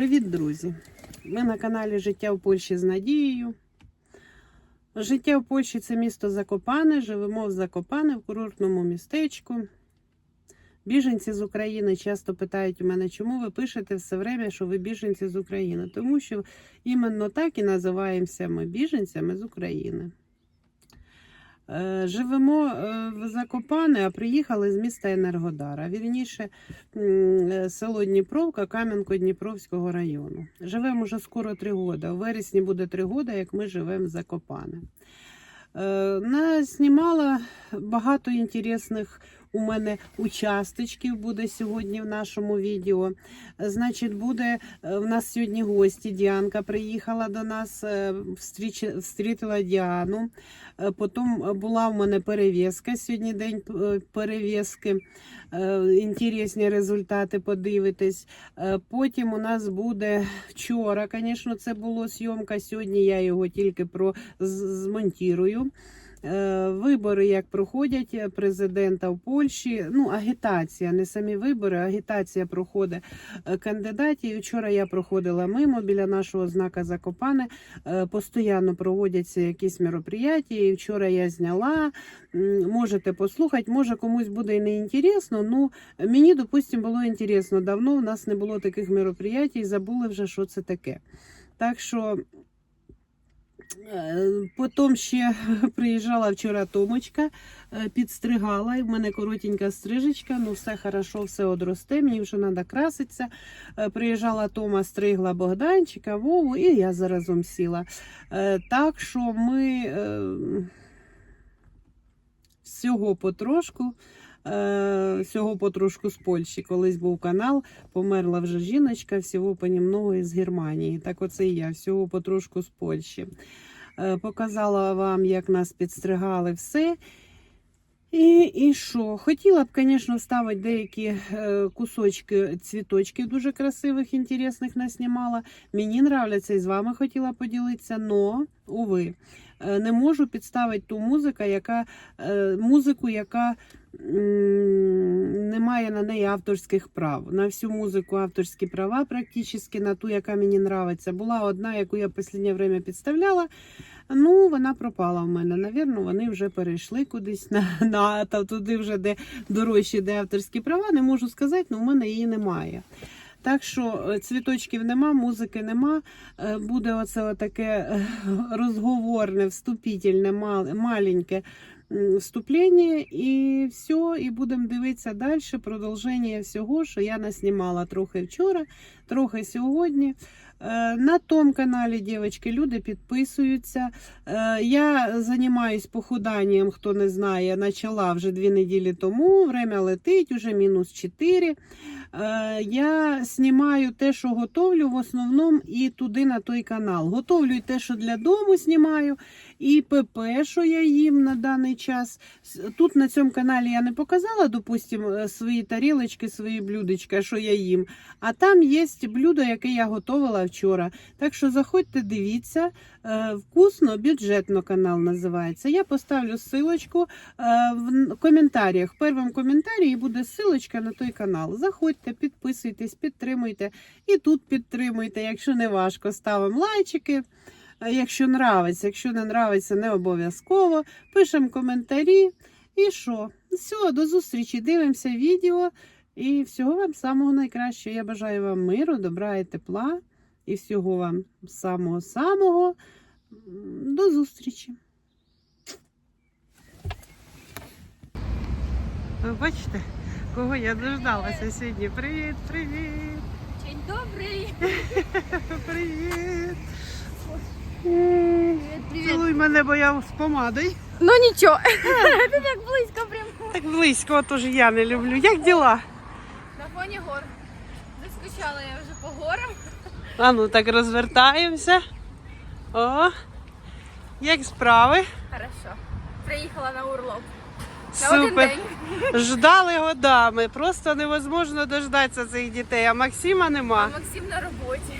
Привіт, друзі! Ми на каналі Життя в Польщі з Надією. Життя в Польщі це місто Закопане. Живемо в Закопане, в курортному містечку. Біженці з України часто питають у мене, чому ви пишете все время, що ви біженці з України? Тому що іменно так і називаємося ми біженцями з України. Е, Живемо е, в Закопане, а приїхали з міста Енергодара. Вірніше, е, село Дніпровка Кам'янко-Дніпровського району. Живемо вже скоро три роки. У вересні буде три роки, як ми живемо в Закопане. Наснімала багато інтересних у мене участочків буде сьогодні в нашому відео. Значить, буде е, в нас сьогодні гості. Діанка приїхала до нас, е, встрітила Діану. Е, Потім була в мене перев'язка. Сьогодні день перев'язки. Інтересні результати подивитись. Потім у нас буде вчора, звісно, це було зйомка. Сьогодні я його тільки про змонтірую. Е, Вибори, як проходять е, президента в Польщі. Ну, агітація, не самі вибори, агітація проходить е, кандидатів. Вчора я проходила мимо біля нашого знака Закопане. Постійно проводяться якісь мероприятия. І вчора я зняла. Можете послухати, може комусь буде і не інтересно. Ну мені, допустимо, було інтересно. Давно в нас не було таких мероприятий, забули вже, що це таке. Так що. Е, Потім ще приїжджала вчора Томочка, е, підстригала. І в мене коротенька стрижечка, ну все хорошо, все одросте, мені вже треба краситися. Е, Приїжджала Тома, стригла Богданчика, Вову, і я заразом сіла. Так що ми всього потрошку. Е, Всього потрошку з Польщі. Колись був канал, померла вже жіночка, всього понімного із Германії. Так оце і я, всього потрошку з Польщі. Е, Показала вам, як нас підстригали все. І, і що? Хотіла б, звісно, вставити деякі е, кусочки цвіточків дуже красивих, інтересних наснімала. Мені нравляться і з вами хотіла поділитися, но, уви, е, не можу підставити ту музику, яка, музику, яка не має на неї авторських прав. На всю музику авторські права, практично, на ту, яка мені нравиться. Була одна, яку я в останнє время підставляла. Ну, вона пропала в мене. Навірно, вони вже перейшли кудись на, на та туди, вже де дорожчі, де авторські права. Не можу сказати, але в мене її немає. Так що е, цвіточків нема, музики нема. Е, Буде оце таке е, розговорне, вступительне, мал- маленьке вступлення, і все, і будемо дивитися далі. Продовження всього, що я наснімала трохи вчора, трохи сьогодні. Е, На тому каналі, дівчатки, люди підписуються. Е, Я займаюсь похуданням, хто не знає, почала вже дві неділі тому. Время летить, уже мінус 4. Е, Я знімаю те, що готовлю, в основному і туди на той канал. Готовлю і те, що для дому знімаю, і ПП, що я їм на даний час. Тут на цьому каналі я не показала, допустимо, свої тарілочки, свої блюдечка, що я їм. А там є блюдо, яке я готувала вчора. Так що заходьте, дивіться. Е, Вкусно, бюджетно канал називається. Я поставлю ссылочку е, в коментарях. В першому коментарі буде ссылочка на той канал. Заходьте, підписуйтесь, підтримуйте і тут підтримуйте. Якщо не важко, ставимо лайчики. Якщо нравиться, якщо не нравиться, не обов'язково. Пишемо коментарі. І що? Все, до зустрічі. Дивимося відео. І всього вам самого найкращого. Я бажаю вам миру, добра і тепла. І всього вам самого-самого. До зустрічі. Ви бачите, кого я дождалася сьогодні. Привіт, привіт, День добрий. привіт. Цілуй мене, бо я з помадою. Ну нічого. Ти так близько прям. Так близько, тож я не люблю. Як діла? На фоні гор. Заскучала я вже по горам. А ну так розвертаємося. О, як справи? Хорошо. Приїхала на Урлов. На один день. Ждали годами. Просто невозможно дождатися цих дітей, а Максима А. Максим на роботі.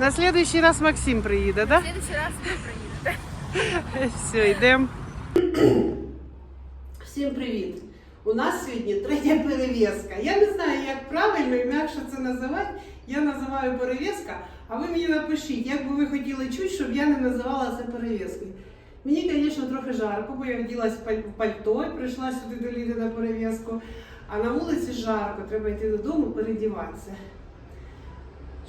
На слідуючий раз Максим приїде, так? следующий раз ви приїдете. Все, йдемо. Всім привіт! У нас сьогодні третя перев'язка. Я не знаю, як правильно і м'якше це називати. Я називаю перев'язка, а ви мені напишіть, як би ви хотіли чути, щоб я не називала це перев'язкою. Мені, звісно, трохи жарко, бо я вділась в в пальто і прийшла сюди до Ліди на перев'язку. А на вулиці жарко, треба йти додому передіватися.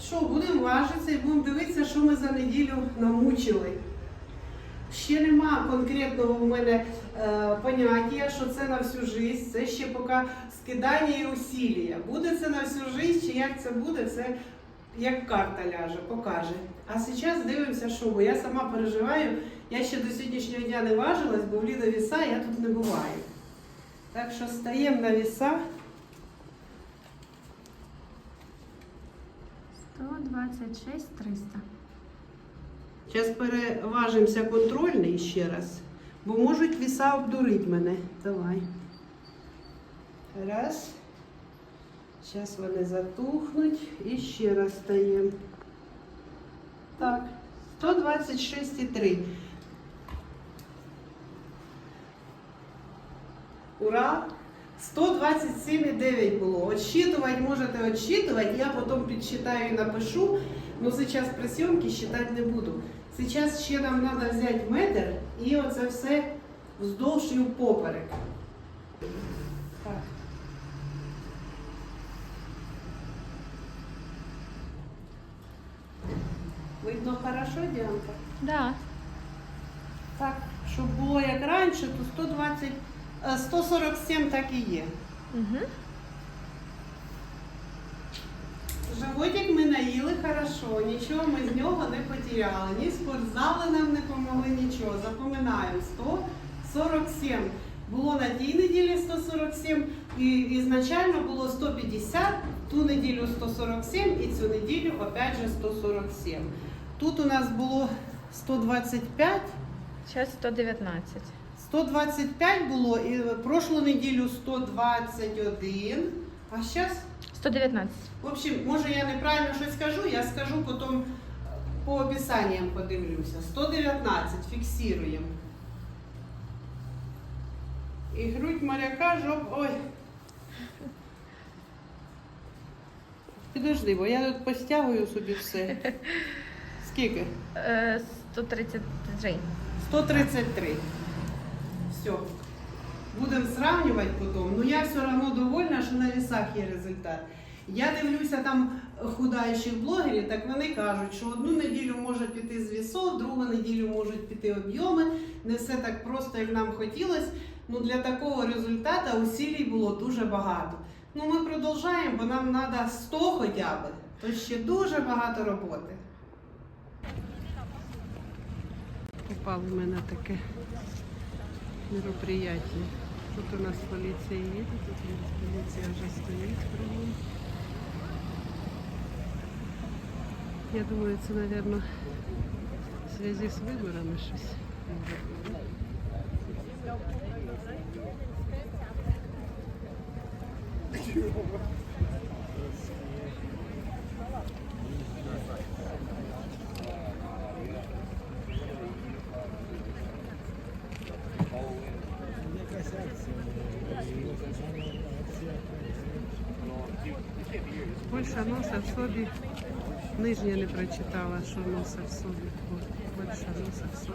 Що, будемо важитися і будемо дивитися, що ми за неділю намучили. Ще нема конкретного в мене е, поняття, що це на всю життя, це ще поки скидання і усілля. Буде це на всю життя, чи як це буде, це як карта ляже, покаже. А зараз дивимося, що, бо я сама переживаю, я ще до сьогоднішнього дня не важилась, бо в Ліда віса я тут не буваю. Так що стаємо на віса. 126 300. Зараз переважимося контрольний ще раз, бо можуть віса обдурити мене. Давай. Раз. Зараз вони затухнуть і ще раз стаємо. Так, 126,3. Ура! 127,9 було. Отсчитувати можете отсчитувати, я потім підсчитаю і напишу. Но сейчас при съемке считать не буду. Сейчас ще нам треба взяти метр і оце все вздовж і впоперек. Так. Видно хорошо, Діанка? Да. Так, щоб було як раніше, то 120, е, 147 так і є. Угу. Животик ми наїли хорошо, нічого ми з нього не потеряли. Ні спортзали нам не помогли, нічого. Запоминаємо 147. Було на тій неділі 147, і ізначально було 150, ту неділю 147 і цю неділю опять же 147. Тут у нас було 125. Зараз 119. 125 було, і прошлу неділю 121, а зараз, 119. в общем, може я неправильно щось скажу, я скажу потім по описанням подивлюся. 119 фіксуємо. І грудь моряка, жоп, ой. Підожди, бо я тут постягую собі все. Скільки? Е, 133. 133. Все. Будемо сравнювати потім. Ну я все одно довольна, що на вісах є результат. Я дивлюся там худаючих блогерів, так вони кажуть, що одну неділю може піти з вісов, другу неділю можуть піти об'єми. Не все так просто, як нам хотілося. Ну для такого результату усілій було дуже багато. Ну ми продовжуємо, бо нам треба 100 хоча б. То ще дуже багато роботи. Попав в мене таке мероприятие. Тут у нас поліція їде, тут у нас поліція вже стоїть кругом. Я думаю, це, мабуть, в зв'язку з виборами щось. може бути. Польща носить в собі. Нижнє не прочитала, що носить в собі. От, Польща носить в собі.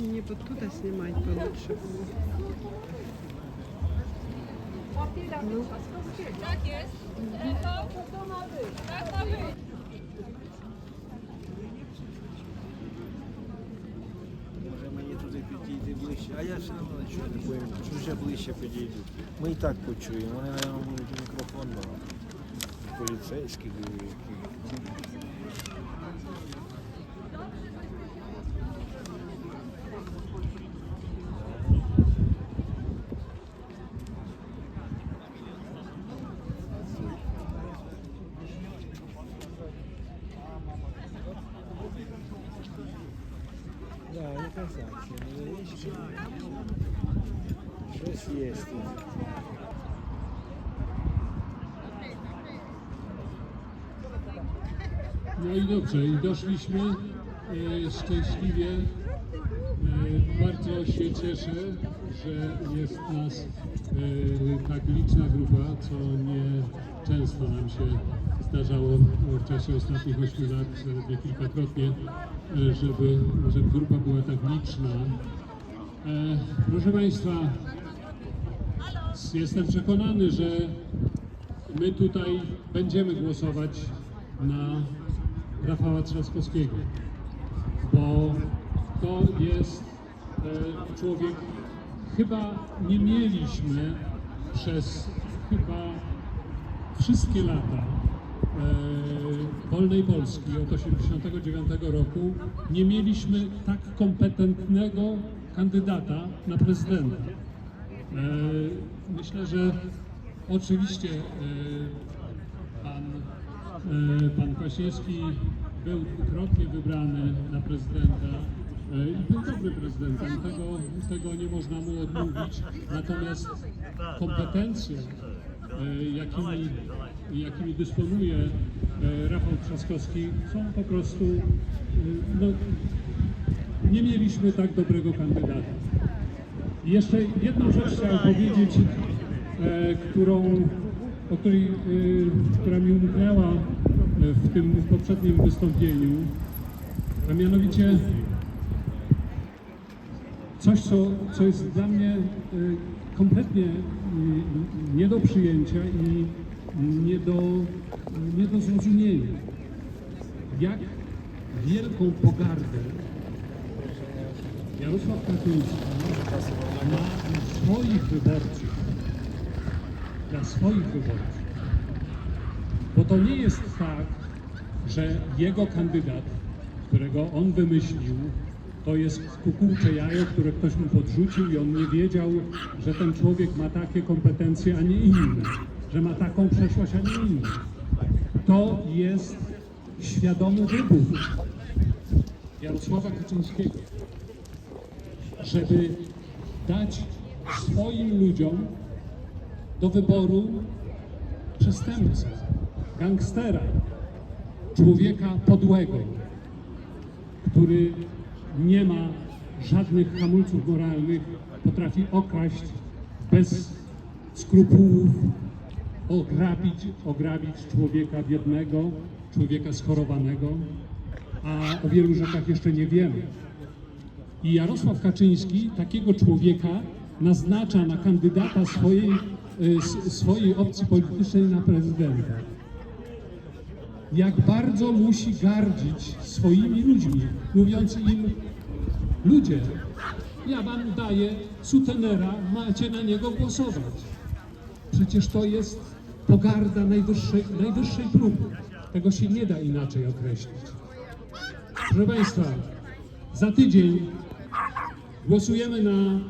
Мені б оттуда знімати получше Ну. Не пойму, вже ближче підійдуть. Ми і так почуємо. Вони, мабуть, будуть мікрофон давати. Jest. No i dobrze, i doszliśmy e, szczęśliwie. E, bardzo się cieszę, że jest nas e, tak liczna grupa, co nie często nam się zdarzało w czasie ostatnich 8 lat, zaledwie kilkakrotnie, e, żeby, żeby grupa była tak liczna E, proszę Państwa, jestem przekonany, że my tutaj będziemy głosować na Rafała Trzaskowskiego, bo to jest e, człowiek, chyba nie mieliśmy przez chyba wszystkie lata wolnej Polski od 1989 roku nie mieliśmy tak kompetentnego kandydata na prezydenta. E, Myślę, że oczywiście e, pan, e, pan Kwaśniewski był dwukrotnie wybrany na prezydenta e, i był dobrym prezydentem, tego, tego nie można mu odmówić. Natomiast kompetencje, e, jakimi, jakimi dysponuje e, Rafał Trzaskowski są po prostu, e, no, nie mieliśmy tak dobrego kandydata. I Jeszcze jedną rzecz chciałem powiedzieć, e, którą, o której, która mi umknęła w tym poprzednim wystąpieniu, a mianowicie coś, co, co jest dla mnie kompletnie nie do przyjęcia i nie do, nie do zrozumienia. Jak wielką pogardę Jarosław Kaczyński ma dla swoich wyborców, dla swoich wyborców. Bo to nie jest tak, że jego kandydat, którego on wymyślił, to jest kukułcze jajo, które ktoś mu podrzucił i on nie wiedział, że ten człowiek ma takie kompetencje, a nie inne, że ma taką przeszłość, a nie inną. To jest świadomy wybór Jarosława Kaczyńskiego żeby dać swoim ludziom do wyboru przestępcę, gangstera, człowieka podłego, który nie ma żadnych hamulców moralnych, potrafi okraść bez skrupułów, ograbić, ograbić człowieka biednego, człowieka schorowanego, a o wielu rzeczach jeszcze nie wiemy. I Jarosław Kaczyński takiego człowieka naznacza na kandydata swojej, s- swojej opcji politycznej na prezydenta. Jak bardzo musi gardzić swoimi ludźmi, mówiąc im, ludzie, ja wam daję sutenera, macie na niego głosować. Przecież to jest pogarda najwyższej, najwyższej próby. Tego się nie da inaczej określić. Proszę Państwa, za tydzień głosujemy na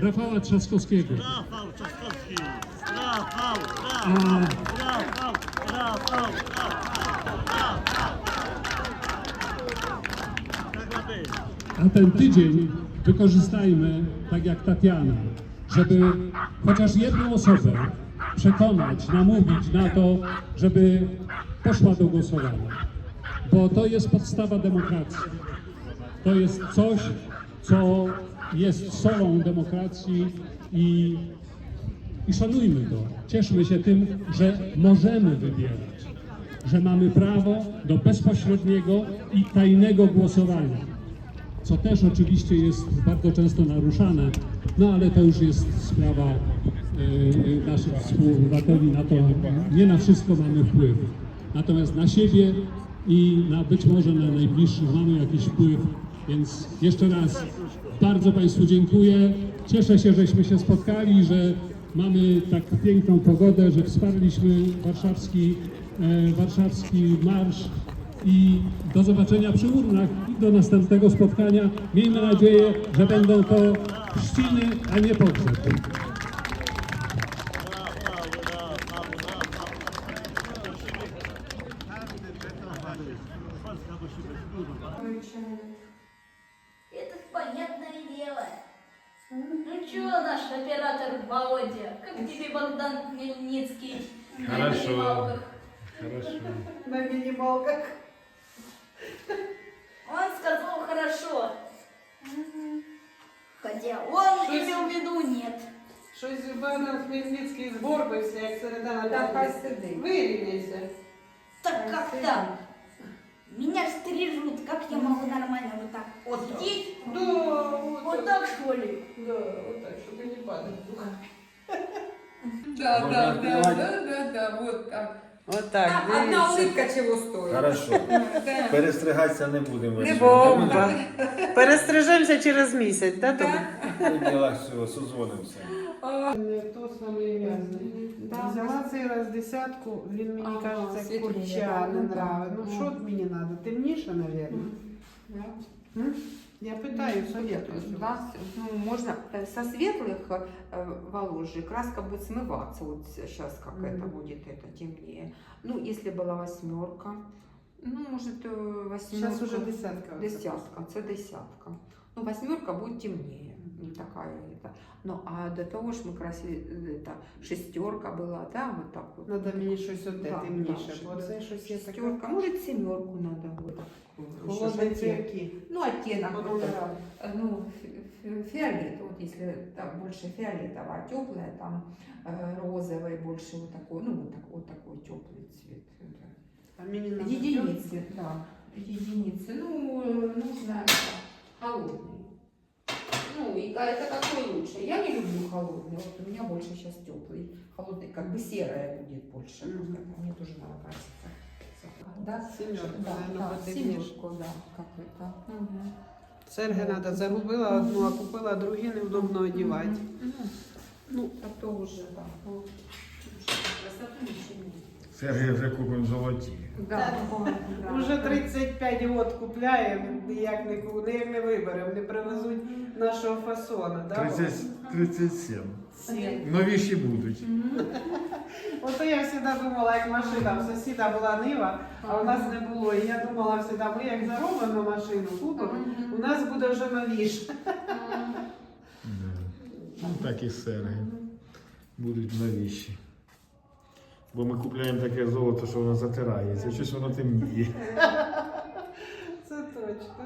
Rafała Trzaskowskiego. Rafał Trzaskowski! Rafał! Rafał! Rafał! A ten tydzień wykorzystajmy tak jak Tatiana, żeby chociaż jedną osobę przekonać, namówić na to, żeby poszła do głosowania. Bo to jest podstawa demokracji. To jest coś, co jest solą demokracji i, i szanujmy to. Cieszmy się tym, że możemy wybierać, że mamy prawo do bezpośredniego i tajnego głosowania co też oczywiście jest bardzo często naruszane, no ale to już jest sprawa e, naszych współobywateli, na to nie na wszystko mamy wpływ. Natomiast na siebie i na być może na najbliższych mamy jakiś wpływ Więc jeszcze raz bardzo Państwu dziękuję. Cieszę się, żeśmy się spotkali, że mamy tak piękną pogodę, że wsparliśmy warszawski, e, warszawski marsz i do zobaczenia przy urnach i do następnego spotkania. Miejmy nadzieję, że będą to chrzciny, a nie pogrzeby. Это понятное дело. Ну чё, наш оператор Володя, как тебе Богдан Хмельницкий? на Хорошо. минималках? Хорошо. На мінімалках. Он сказал хорошо. Хотя он имел в виду нет. Щось Богдан Хмельницький згорбився, як середа на п'ятниці. Вирівняйся. Так как так? Меня стрижут, как я могу нормально вот так вот сидеть? Да, Вот вот так что ли? Да, вот так, чтобы не падать. Да, Можно да, да, открывать? да, да, да, вот так. Вот так, Одна дивіться. улыбка чего стоит. Хорошо. Да. Перестригатися не будемо. Не Бомба. Перестрижемося через місяць, да, тобі? Да. Діла все, созвонимося. Не то саме в'язаний. Взяла цей раз десятку, він мені Ага, кажеться, світліше, курча да, не ну, нравить. Ну так. що мені треба? Темніше, мабуть. Да. М? Я питаю, советую. Да, ну, можно э, со светлых э, волос краска будет смываться. Вот сейчас как это Мгм. будет, это темнее. Ну, если была восьмерка, ну, может, э, восьмерка. Зараз уже десятка. Десятка, це десятка. Ну, восьмерка будет темнее, не такая это. Ну, а до того ж мы красили, э, это шестерка была, да, вот так вот. Треба мені щось одне Да, темніше, да, бо це щось є таке. Шестерка, может, семерку надо вот так. еще Холодні оттенок. цвірки. Ну, оттенок. По вот номерам. Э, Ну, фи- фи- фиолет, вот если там больше фиолетового, а теплое, там э, розовый больше вот такой, ну, вот, так, вот такой теплый цвет. Это А мені надо Единицы, да, единицы. Ну, э, нужно это, холодный. Ну, и это какой лучше? Я не люблю холодный, вот у меня больше сейчас теплый. Холодный, как бы серое будет больше. Вот как Мне тоже надо краситься. Да? Семерку, да, да, потемнее. семерку, да, как это. Мгм. Серги треба, загубила одну, а купила другі, невдобно одягати. Мгм. Ну, а то уже, да. вот. Красоту ничего нет. Сергій вже купимо золоті. Да, да. Уже 35 год купляємо, ніяк не, ніяк не виберемо, не привезуть нашого фасону. Да? 30, 37. Сім. Новіші будуть. Ото я завжди думала, як машина, в сусіда була нива, а у нас не було. І я думала завжди, ми як заробимо машину, купимо, у нас буде вже новіше. Ну, так і серги. Будуть новіші. Бо ми купляємо таке золото, що воно затирається, щось воно темніє. Це точно.